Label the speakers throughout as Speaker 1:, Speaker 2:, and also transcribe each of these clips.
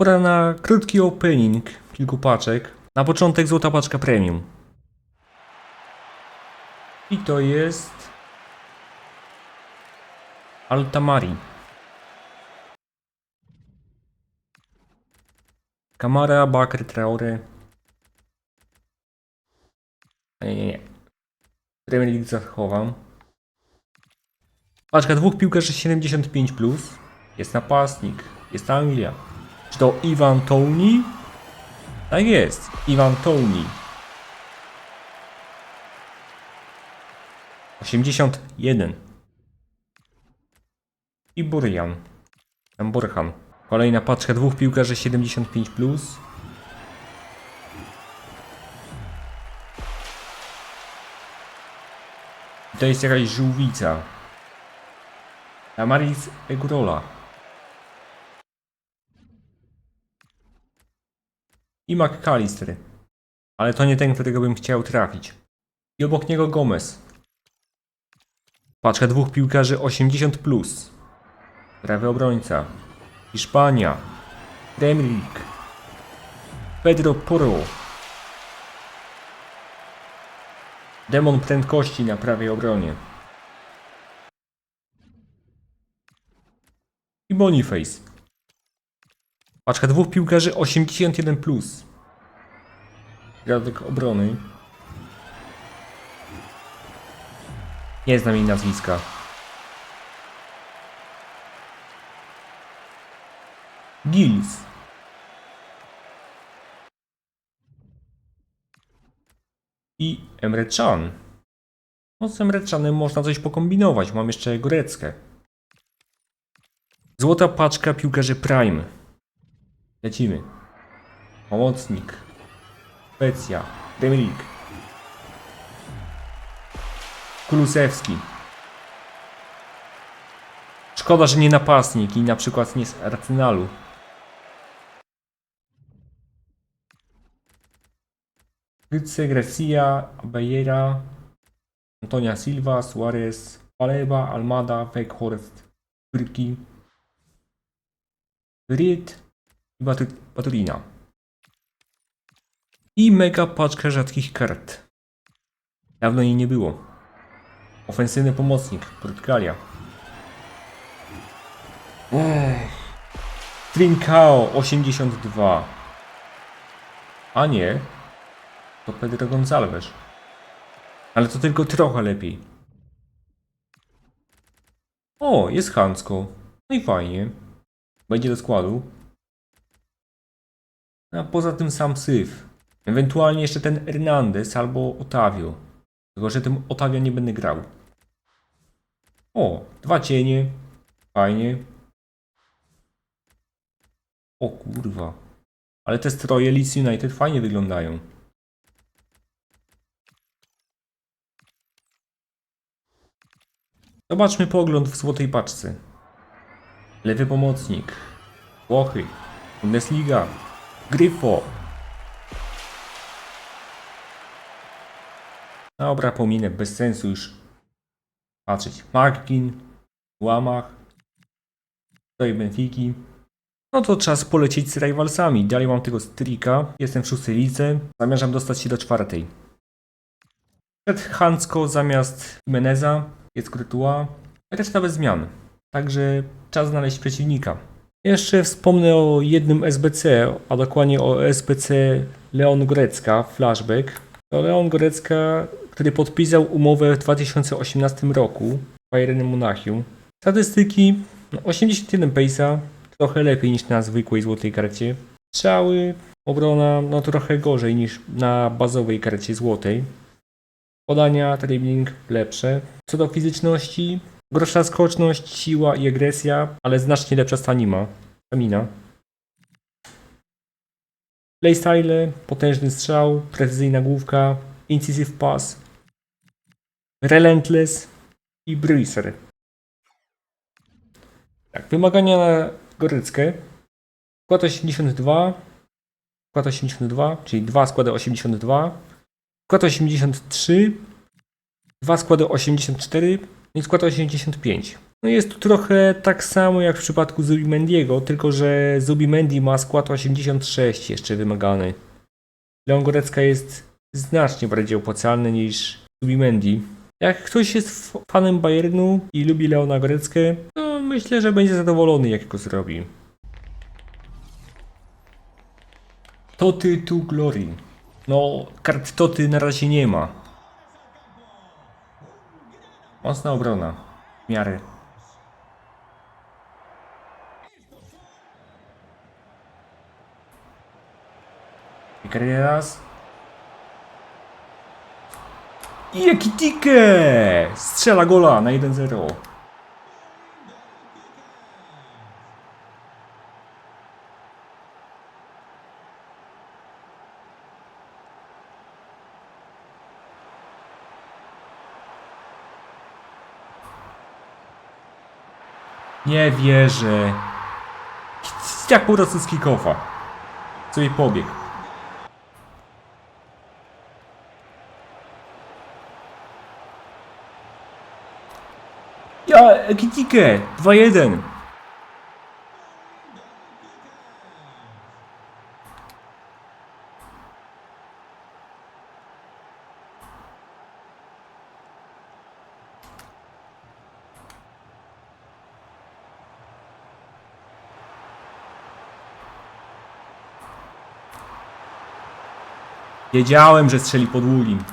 Speaker 1: Pora na krótki opening kilku paczek. Na początek złota paczka premium. I to jest... Altamari. Kamara, Bakr, Traore. Nie, nie, nie. Premier League zachowam. Paczka dwóch piłkarzy 75+. Plus. Jest napastnik. Jest Anglia. Czy to Iwan Tony? Tak jest. Iwan Tony. 81. I Burjan. Tam Burhan. Kolejna paczka dwóch piłkarzy 75+. Plus. To jest jakaś żółwica. Damaris Egrola. I McAllister. Ale to nie ten, którego bym chciał trafić. I obok niego Gomez. Paczka dwóch piłkarzy 80+. Plus. Prawy obrońca. Hiszpania. Premier League. Pedro Porro. Demon prędkości na prawej obronie. I Boniface. Paczka dwóch piłkarzy 81+. Plus. Gradek obrony. Nie znam jej nazwiska. Gills. I Emre Can. No z Emre Canem można coś pokombinować. Mam jeszcze Goreckę. Złota paczka piłkarzy Prime. Lecimy. Pomocnik. Szwecja. League. Kulusewski. Szkoda, że nie napastnik i na przykład nie z Arsenalu. Ryce, Gracia, Abeyera, Antonia Silva, Suarez, Paleba, Almada, Weghorst, Fyrki, Ried i Batu- Baturina. I mega paczka rzadkich kart. Dawno jej nie było. Ofensywny pomocnik, Portugalia. Ech. Trincao 82. A nie. To Pedro Gonzalez. Ale to tylko trochę lepiej. O, jest Hansko. No i fajnie. Będzie do składu. A poza tym sam Syf. Ewentualnie jeszcze ten Hernandez albo Otavio. Tylko, że tym Otavio nie będę grał. O, dwa cienie. Fajnie. O kurwa. Ale te stroje Leeds United fajnie wyglądają. Zobaczmy pogląd w złotej paczce. Lewy pomocnik. Włochy. Bundesliga. Gryfo. Dobra, pominę, bez sensu już patrzeć. Markin, Łamach, tutaj Benfiki. No to czas polecieć z rivalsami. Dalej mam tego strika. Jestem w szóstej lidze. Zamierzam dostać się do czwartej. Przed Hansko zamiast Jimeneza jest Courtois. Reszta bez zmian. Także czas znaleźć przeciwnika. Jeszcze wspomnę o jednym SBC, a dokładnie o SBC Leon Gorecka, flashback. To Leon Gorecka, który podpisał umowę w 2018 roku z Bayernem Monachium. Statystyki no 81 pace'a, trochę lepiej niż na zwykłej złotej karcie. Strzały, obrona, no trochę gorzej niż na bazowej karcie złotej. Podania, dribbling lepsze. Co do fizyczności, gorsza skoczność, siła i agresja, ale znacznie lepsza stamina. stamina. Playstyle, potężny strzał, precyzyjna główka, incisive pass, relentless i bruiser. Tak, wymagania na Goryckę. Skład 82, skład 82, czyli dwa składy 82, skład 83, dwa składy 84 i skład 85. No jest tu trochę tak samo jak w przypadku Zubimendiego, tylko że Zubimendi ma skład 86 jeszcze wymagany. Leon Gorecka jest znacznie bardziej opłacalny niż Zubimendi. Jak ktoś jest fanem Bayernu i lubi Leona Goreckę, to myślę, że będzie zadowolony jak go zrobi. Toty to Glory. No, kart Toty na razie nie ma. Mocna obrona. W miarę. I Carreras. I jaki ticket! Strzela gola na 1-0. Nie wierzę. Jak po prostu z kickofa. Sobie pobiegł. Ja, Ekitike! 2-1. Wiedziałem, że strzeli pod Wulim.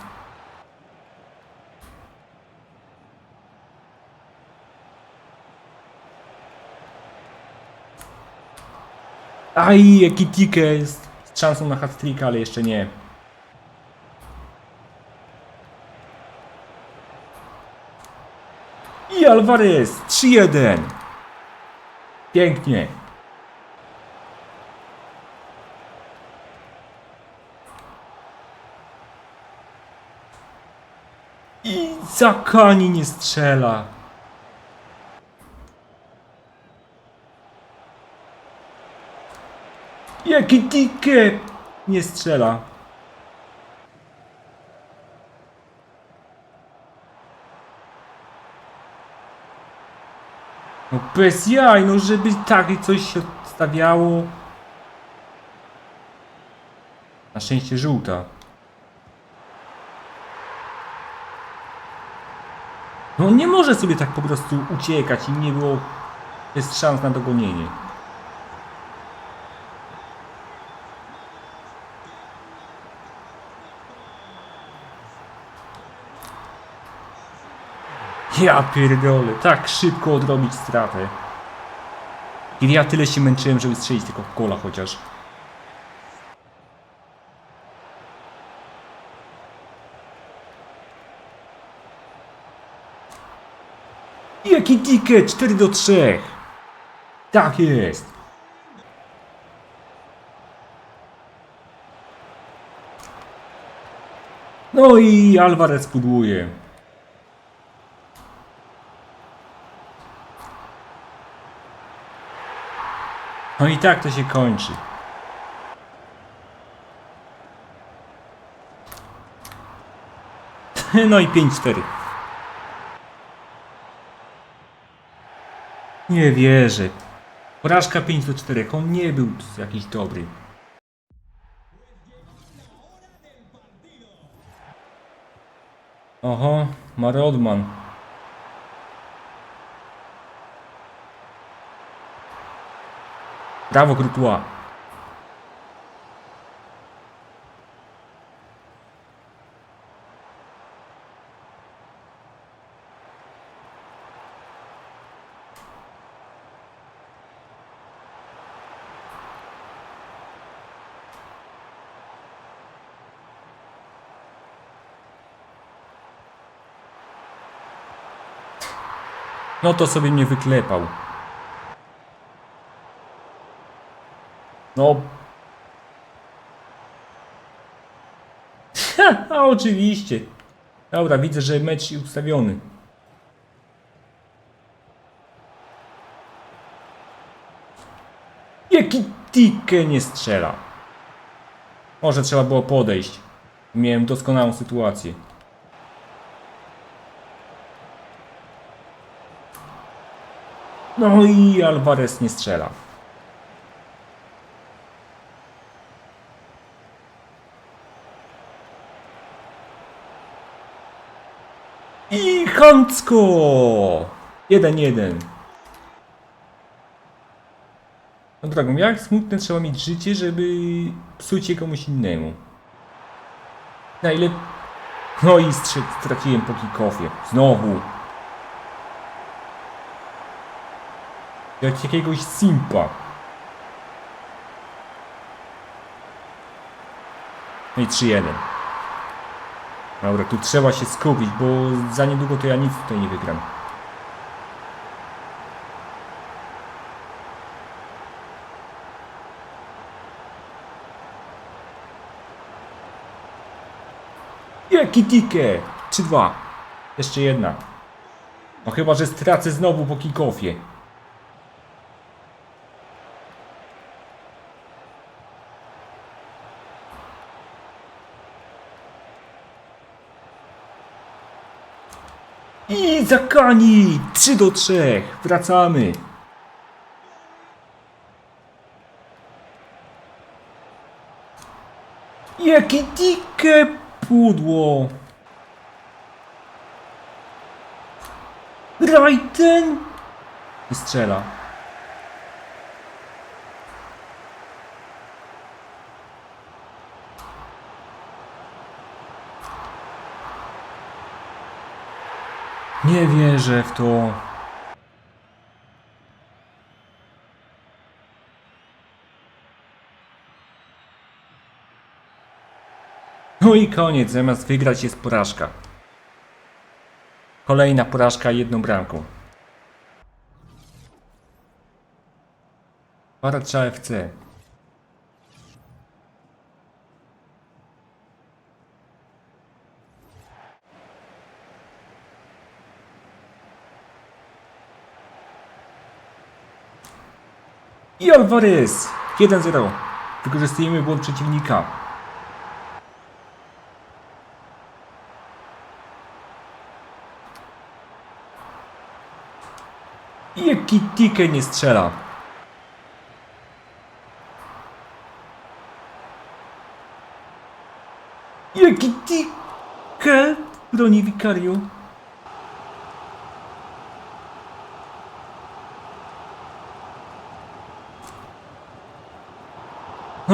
Speaker 1: Aj, jaki tikę jest z szansą na hat ale jeszcze nie. I Alvarez 3-1. Pięknie. I Zakani nie strzela. Jaki ticket! Nie strzela. No bez jaj, no żeby takie coś się stawiało. Na szczęście żółta. No on nie może sobie tak po prostu uciekać i nie było jest szans na dogonienie. Ja pierdolę, tak szybko odrobić stratę. Kiedy ja tyle się męczyłem, żeby strzelić tylko kola chociaż. Jaki ticket? 4 do 3. Tak jest. No i Alvarez pudłuje. No i tak to się kończy. No i 5-4. Nie wierzę. Porażka 5 do 4. On nie był jakiś dobry. Oho, Marodman. Brawo, Courtois. No to sobie mnie wyklepał. No. A oczywiście. Dobra, widzę, że mecz ustawiony. Jaki tikę nie strzela. Może trzeba było podejść. Miałem doskonałą sytuację. No i Alvarez nie strzela. I Hancko! 1-1. No drogą, jak smutne trzeba mieć życie, żeby psuć je komuś innemu. Na ile... No i straciłem po kickoffie. Znowu. Jak jakiegoś simpa. No i 3-1. Dobra, tu trzeba się skupić, bo za niedługo to ja nic tutaj nie wygram. Jaki ticket? 3-2. Jeszcze jedna. No chyba, że stracę znowu po kickoffie. I Zakani! 3 do 3. Wracamy. Jakie dzikie pudło! Raiden! I strzela. Nie wierzę w to. No i koniec, zamiast wygrać jest porażka. Kolejna porażka jedną bramką. Paratrza FC. I Alvarez! 1-0. Wykorzystujemy błąd przeciwnika. Jaki ticket nie strzela? Jaki ticket broni Wikariu?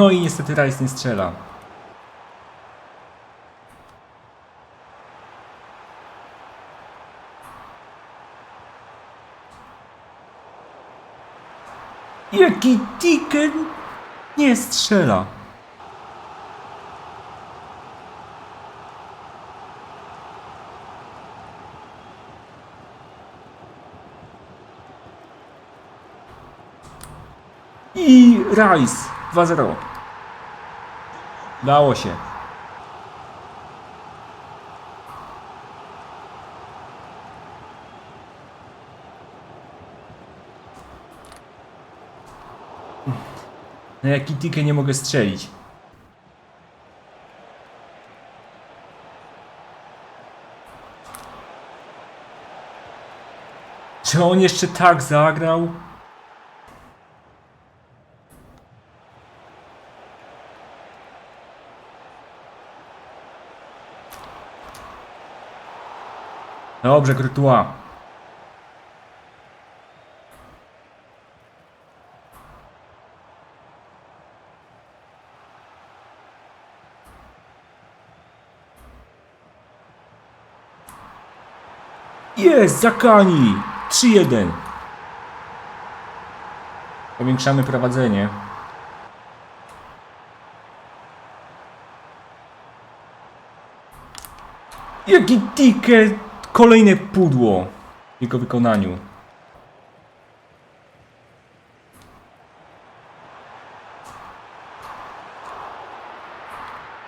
Speaker 1: No i niestety Rice nie strzela. Jaki ticket nie strzela? I Rice 2-0. Dało się. Na jaki ticket nie mogę strzelić? Czy on jeszcze tak zagrał? Dobrze, Courtois. Jest, Zakani! 3-1. Powiększamy prowadzenie. Jaki ticket! Kolejne pudło w jego wykonaniu.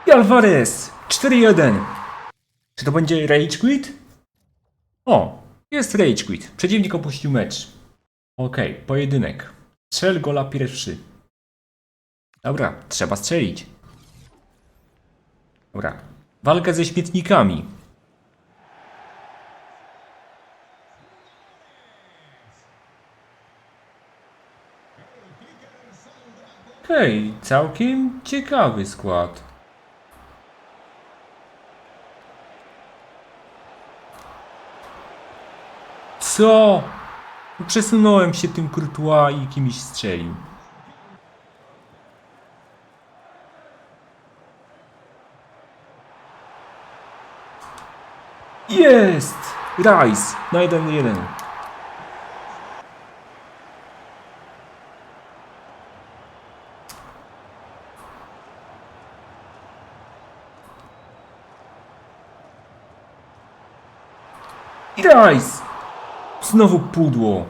Speaker 1: I Alvarez! 4-1. Czy to będzie Rage Quit? O, jest Rage Quit. Przeciwnik opuścił mecz. Okej, pojedynek. Strzel gola pierwszy. Dobra, trzeba strzelić. Dobra. Walka ze śmietnikami. Okej, całkiem ciekawy skład. Co? Przesunąłem się tym Courtois i kimś strzelił. Jest! Rice na 1-1. I Rice! Znowu pudło.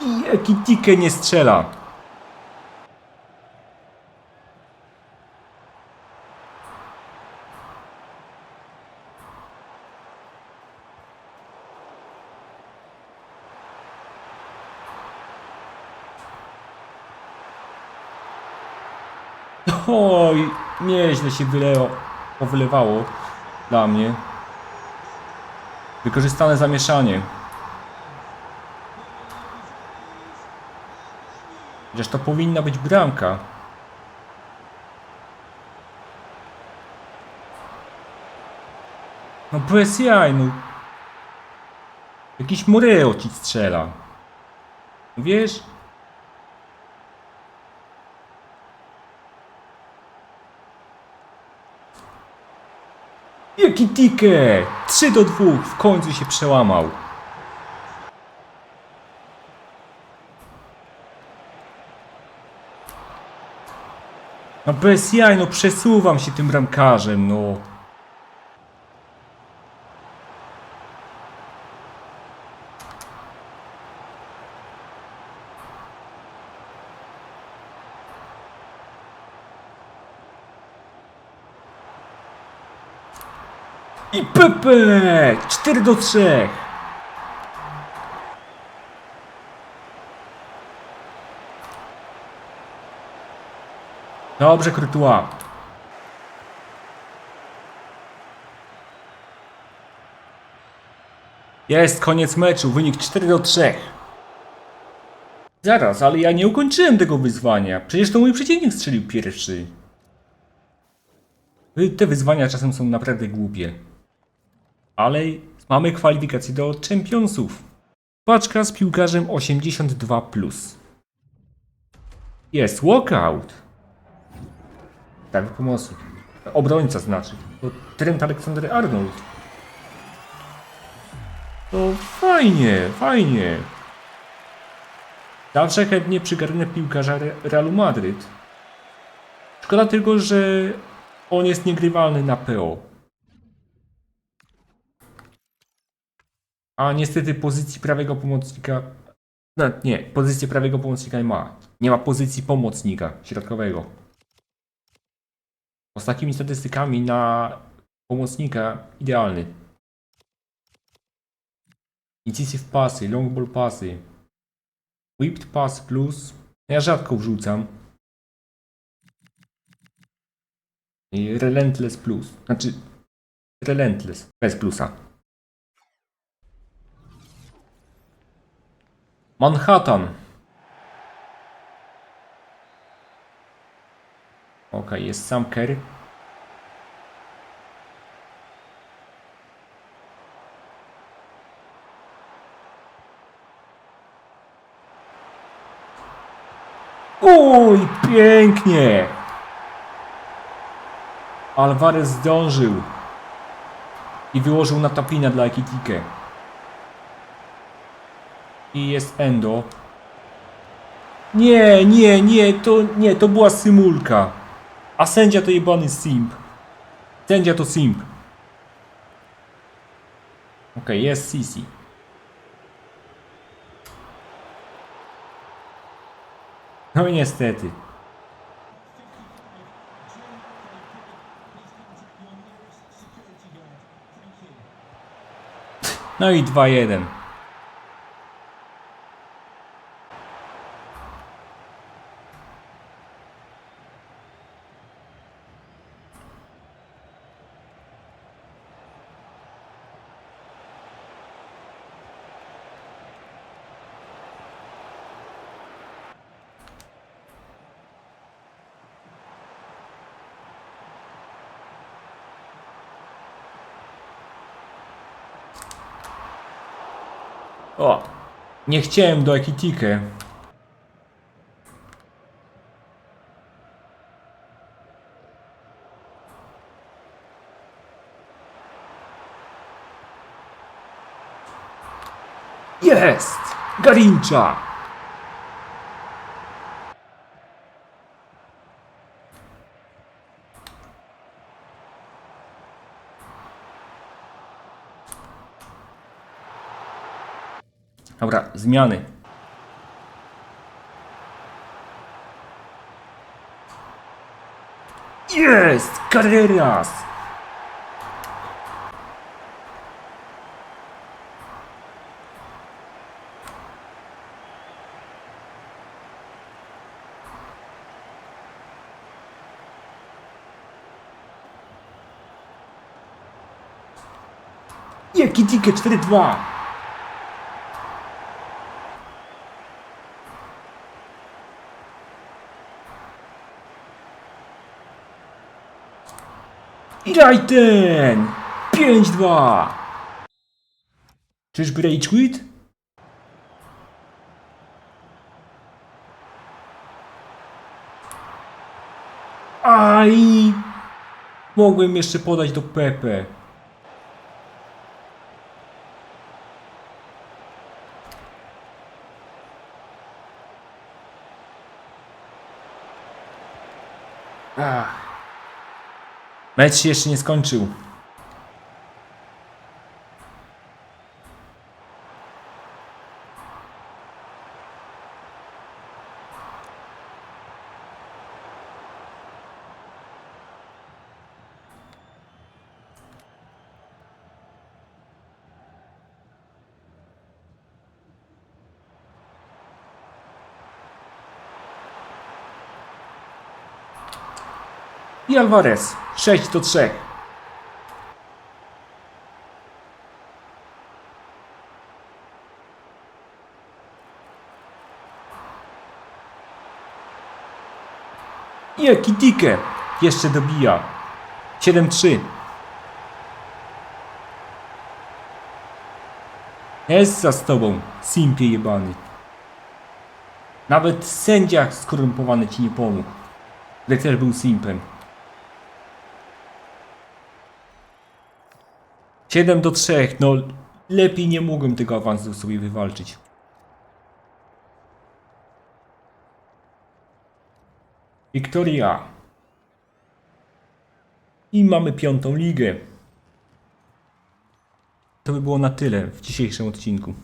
Speaker 1: I Ekitike nie strzela. Oj, nieźle się wyleło, powylewało dla mnie. Wykorzystane zamieszanie. Chociaż to powinna być bramka. No bez jaj, no. Jakiś Moreo ci strzela. Wiesz? Jaki ticket! 3 do 2 w końcu się przełamał. No bez jaj, no przesuwam się tym bramkarzem, no. I Pepe! 4 do 3! Dobrze, Courtois. Jest, koniec meczu, wynik 4 do 3. Zaraz, ale ja nie ukończyłem tego wyzwania. Przecież to mój przeciwnik strzelił pierwszy. Te wyzwania czasem są naprawdę głupie. Ale mamy kwalifikacje do Championsów. Paczka z piłkarzem 82+. Jest walkout. Tak, pomocy. Obrońca znaczy. To Trent Alexander Arnold. To fajnie, fajnie. Zawsze chętnie przygarnę piłkarza Re- Realu Madryt. Szkoda tylko, że on jest niegrywalny na PO. A niestety pozycji prawego pomocnika. No, nie, pozycję prawego pomocnika nie ma. Nie ma pozycji pomocnika środkowego. Bo z takimi statystykami na pomocnika idealny. Incisive pasy, long ball pasy. Whipped pass plus. Ja rzadko wrzucam. I relentless plus. Znaczy relentless bez plusa. Manhattan. Ok, jest sam Kerry. Uj, pięknie! Alvarez zdążył i wyłożył na tapinę dla Ekitike. I jest Endo. Nie, nie, nie, to nie, to była symulka. A sędzia to jebany simp. Sędzia to simp. Okej, jest Sisi. No i niestety. No i 2-1. O! Nie chciałem do Ekitikę. Jest! Garincha! Dobra, zmiany. Jest! Carreras! Jaki ticket 4-2! Daj ten! 5-2! Czyżby Rage Quit? Aj! Mogłem jeszcze podać do Pepe. Mecz się jeszcze nie skończył. I Alvarez 6 do 3. Jaki ticket! Jeszcze dobija. 7-3. Jest za tobą, simpie jebany. Nawet sędzia skorumpowany ci nie pomógł. Ale też był simpem. 7 do 3, no lepiej nie mogłem tego awansu sobie wywalczyć. Wiktoria. I mamy piątą ligę. To by było na tyle w dzisiejszym odcinku.